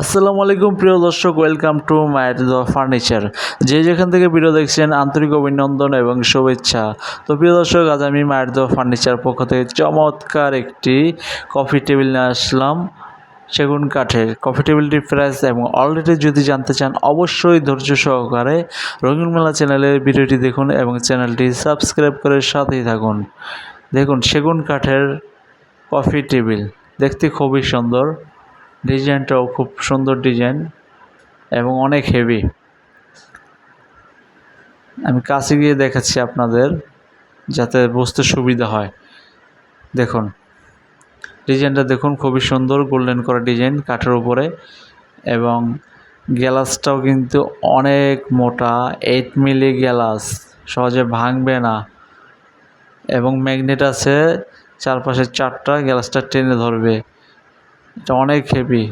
আসসালামু আলাইকুম, প্রিয় দর্শক ওয়েলকাম টু মায়ের দ্য ফার্নিচার যে যেখান থেকে ভিডিও দেখছেন, আন্তরিক অভিনন্দন এবং শুভেচ্ছা। তো প্রিয় দর্শক, আজ আমি মায়ের দ্য ফার্নিচার পক্ষ থেকে চমৎকার একটি কফি টেবিল নিয়ে আসলাম। সেগুন কাঠের কফি টেবিলটির প্রাইস এবং অলরেডি যদি জানতে চান, অবশ্যই ধৈর্য সহকারে রঙিন মেলা চ্যানেলের ভিডিওটি দেখুন এবং চ্যানেলটি সাবস্ক্রাইব করে সাথেই থাকুন। দেখুন, সেগুন কাঠের কফি টেবিল দেখতে খুবই সুন্দর। ডিজাইনটাও খুব সুন্দর ডিজাইন এবং অনেক হেভি আমি কাছে গিয়ে দেখাচ্ছি আপনাদের যাতে বুঝতে সুবিধা হয়। দেখুন। ডিজাইনটা দেখুন, খুবই সুন্দর গোল্ডেন করা ডিজাইন কাঠের উপরে। এবং গ্যালাসটাও কিন্তু অনেক মোটা এইট মিলি গ্লাস, সহজে ভাঙবে না। এবং ম্যাগনেট আছে, চারপাশে চারটা, গ্লাসটা টেনে ধরবে। এটা অনেক হেভি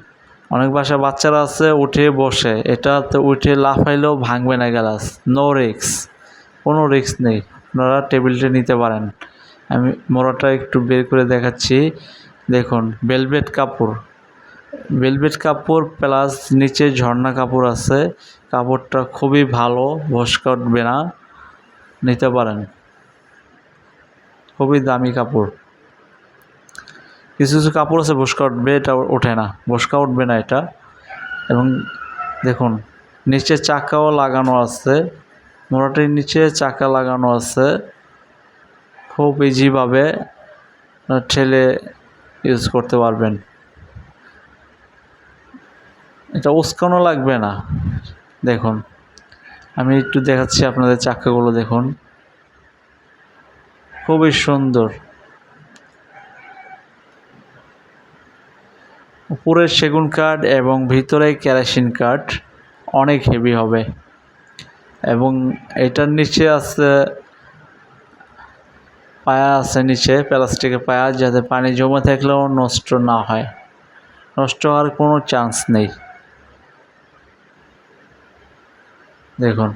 অনেক বাসা বাচ্চারা আছে, উঠে বসে। এটাতে উঠে লাফাইলেও ভাঙবে না গ্যালাস নো রিক্স কোনো রিক্স নেই। আপনারা টেবিলটা নিতে পারেন। আমি মোড়াটা একটু বের করে দেখাচ্ছি। দেখুন বেলভেট কাপড়। বেলভেট কাপড় প্লাস নিচে ঝর্ণা কাপড় আছে। কাপড়টা খুবই ভালো ভস্কা উঠবে না নিতে পারেন। খুবই দামি কাপড়। কিছু কিছু কাপড় আছে বসকা উঠবে এটা ওঠে না। বসকা উঠবে না এটা। এবং দেখুন, নিচে চাকাও লাগানো আছে। মোড়াটির নিচে চাকা লাগানো আছে। খুব ইজিভাবে ঠেলে ইউজ করতে পারবেন। এটা উস্কানো লাগবে না। দেখুন, আমি একটু দেখাচ্ছি আপনাদের চাকাগুলো, দেখুন। খুবই সুন্দর। উপরে সেগুন কাঠ এবং ভিতরে কেরাসিন কাঠ অনেক হেভি হবে। এবং এটার নিচে আছে পায়া আছে নিচে প্লাস্টিকের পায়া, যাতে পানি জমে থাকলেও নষ্ট না হয়। নষ্ট হওয়ার কোনো চান্স নেই। দেখুন।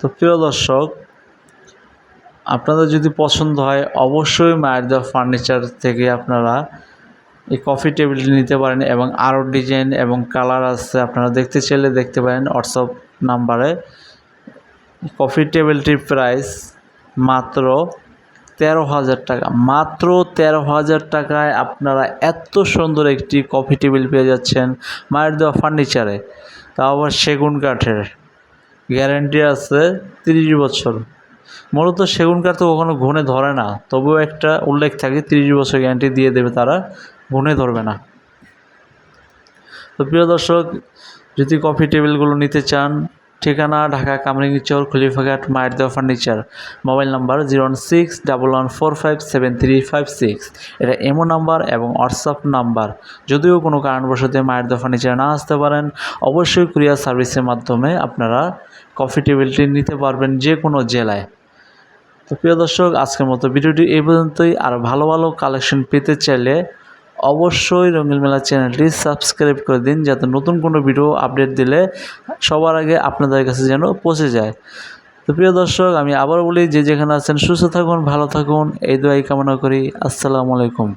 তো প্রিয় দর্শক, আপনাদের যদি পছন্দ হয়, অবশ্যই মায়ের দেওয়া ফার্নিচার থেকে আপনারা এই কফি টেবিলটি নিতে পারেন এবং আরও ডিজাইন এবং কালার আছে আপনারা দেখতে চাইলে দেখতে পারেন হোয়াটসঅ্যাপ নাম্বারে কফি টেবিলটির প্রাইস মাত্র তেরো হাজার টাকা। মাত্র তেরো হাজার টাকায় আপনারা এত সুন্দর একটি কফি টেবিল পেয়ে যাচ্ছেন মায়ের দেওয়া ফার্নিচারে তা আবার সেগুন কাঠের। গ্যারেন্টি আছে তিরিশ বছর। মূলত সেগুন কাঠ তো কখনো ঘুণে ধরে না। তবুও একটা উল্লেখ থাকে, তিরিশ বছর গ্যারান্টি দিয়ে দেবে তারা, ঘুণে ধরবে না। তো প্রিয় দর্শক, যদি কফি টেবিলগুলো নিতে চান ঠিকানা ঢাকা কামরিঙ্গি চর খলিফাঘাট দেওয়া furniture mobile number zero one six double one four five seven three five six. এটা এমো নাম্বার এবং হোয়াটসঅ্যাপ নাম্বার। যদিও কোনো কারণবশত দেওয়া ফার্নিচার না আসতে পারেন, অবশ্যই কুরিয়ার সার্ভিসের মাধ্যমে আপনারা কফি টেবিলটি নিতে পারবেন যে কোনো জেলায়। তো প্রিয় দর্শক, আজকের মতো ভিডিওটি এই পর্যন্তই। আর ভালো ভালো কালেকশন পেতে চাইলে অবশ্যই রঙিন মেলা চ্যানেলটি সাবস্ক্রাইব করে দিন যাতে নতুন কোনো ভিডিও আপডেট দিলে সবার আগে আপনাদের কাছে যেন পৌঁছে যায়। তো প্রিয় দর্শক, আমি আবার বলি, যে যেখানে আছেন সুস্থ থাকুন, ভালো থাকুন, এই দোয়াই কামনা করি। আসসালামু আলাইকুম।